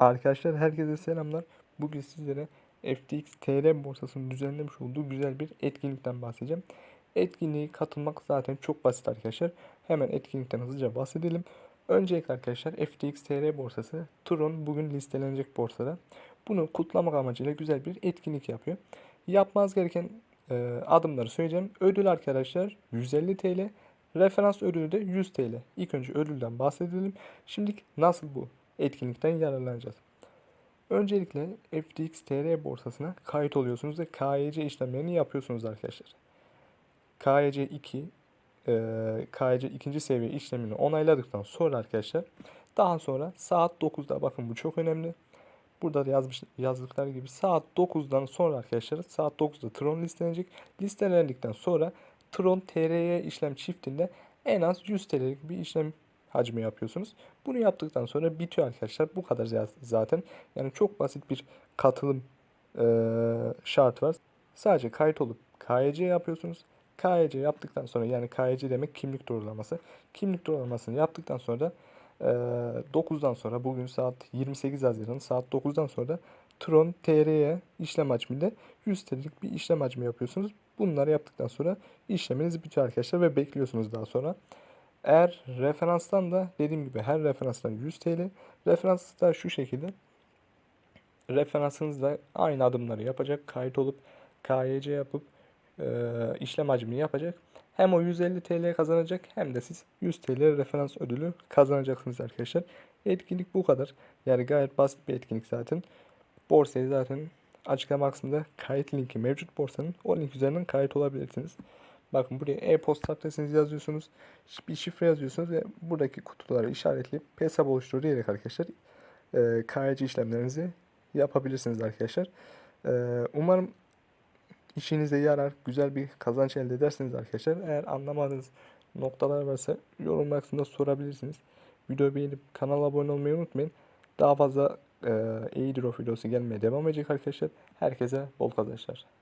Arkadaşlar herkese selamlar. Bugün sizlere FTX TR borsasının düzenlemiş olduğu güzel bir etkinlikten bahsedeceğim. Etkinliğe katılmak zaten çok basit arkadaşlar. Hemen etkinlikten hızlıca bahsedelim. Öncelikle arkadaşlar FTX TR borsası Tron bugün listelenecek borsada. Bunu kutlamak amacıyla güzel bir etkinlik yapıyor. Yapmanız gereken e, adımları söyleyeceğim. Ödül arkadaşlar 150 TL. Referans ödülü de 100 TL. İlk önce ödülden bahsedelim. Şimdi nasıl bu etkinlikten yararlanacağız? Öncelikle FTX TR borsasına kayıt oluyorsunuz ve KYC işlemlerini yapıyorsunuz arkadaşlar. KYC 2 e, KYC ikinci seviye işlemini onayladıktan sonra arkadaşlar daha sonra saat 9'da bakın bu çok önemli. Burada da yazmış yazdıkları gibi saat 9'dan sonra arkadaşlar saat 9'da Tron listelenecek. Listelendikten sonra Tron TRY işlem çiftinde en az 100 TL'lik bir işlem hacmi yapıyorsunuz. Bunu yaptıktan sonra bitiyor arkadaşlar. Bu kadar za- zaten. Yani çok basit bir katılım eee şart var. Sadece kayıt olup KYC yapıyorsunuz. KYC yaptıktan sonra yani KYC demek kimlik doğrulaması. Kimlik doğrulamasını yaptıktan sonra eee 9'dan sonra bugün saat 28 Haziran saat 9'dan sonra Tron TR'ye işlem hacminde 100 TL'lik bir işlem hacmi yapıyorsunuz. Bunları yaptıktan sonra işleminiz bitiyor arkadaşlar ve bekliyorsunuz daha sonra. Eğer referanstan da dediğim gibi her referanstan 100 TL. Referans da şu şekilde. Referansınız da aynı adımları yapacak. Kayıt olup KYC yapıp e, işlem hacmini yapacak. Hem o 150 TL kazanacak hem de siz 100 TL referans ödülü kazanacaksınız arkadaşlar. Etkinlik bu kadar. Yani gayet basit bir etkinlik zaten. Borsayı zaten açıklama kısmında kayıt linki mevcut borsanın. O link üzerinden kayıt olabilirsiniz. Bakın buraya e-posta adresinizi yazıyorsunuz. Bir şifre yazıyorsunuz ve buradaki kutuları işaretleyip hesap oluştur diyerek arkadaşlar e, KYC işlemlerinizi yapabilirsiniz arkadaşlar. E, umarım işinize yarar, güzel bir kazanç elde edersiniz arkadaşlar. Eğer anlamadığınız noktalar varsa yorum kısmında sorabilirsiniz. Videoyu beğenip kanala abone olmayı unutmayın. Daha fazla e, airdrop videosu gelmeye devam edecek arkadaşlar. Herkese bol kazançlar.